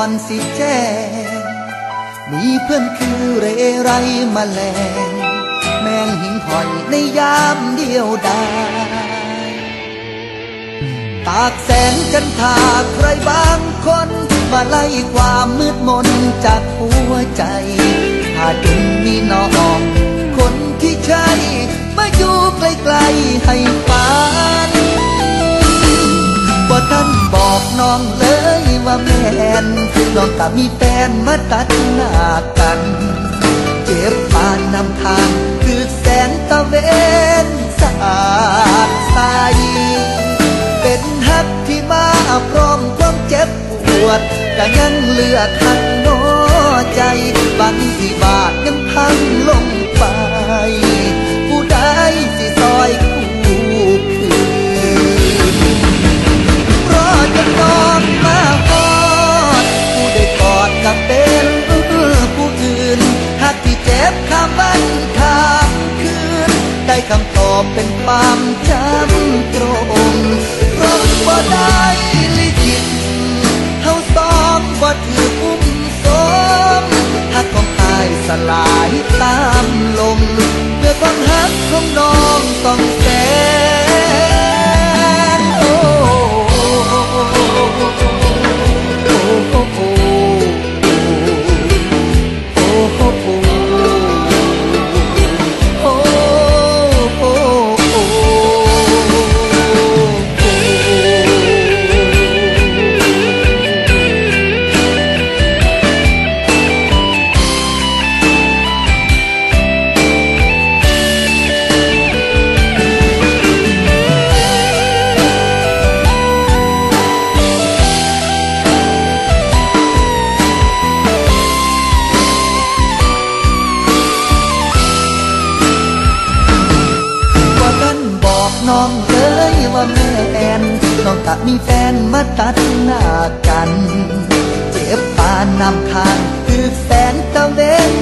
อนสิแจ้งมีเพื่อนคือเรไรมาแลง แมงหิงหอยในยามเดียวดายตากแสงจันทาใครบางคน มาไล่ความมืดมนจากหัวใจ ถ้าจึงมีน้องคนที่ใช่ มาอยู่ใกล้ๆให้ น้องกับมีแฟนมาตัดหน้ากัน เจ็บปานนำทางคือแสงตะเวนสะอาดใสเป็นฮักที่มาพร้อมความเจ็บปวดก็ยังเลือกหักโนใจบางที่บาดยังพังลง คำตอบเป็นความจำตรงเพราะบ่ได้ลิขิตเฮาซ้อมบ่ถืออุ้ม อกน้องเลยว่าแม่แอนน้องตักมีแฟนมาตัดหน้ากัน เจ็บปานนำทางคือแฟนตะเวน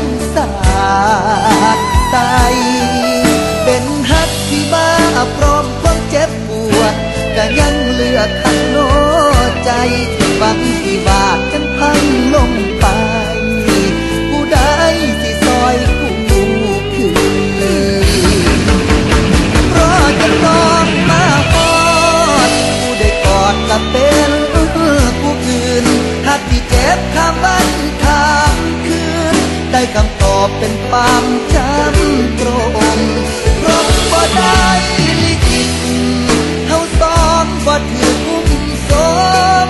ได้คำตอบเป็นปามจำกรมเราบ่ได้ลิขิตเฮาซ้อมบ่ถือคุ้มสม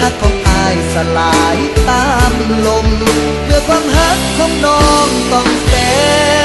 หักของอายสลายตามลมเพื่อความหักของน้องต้องแสน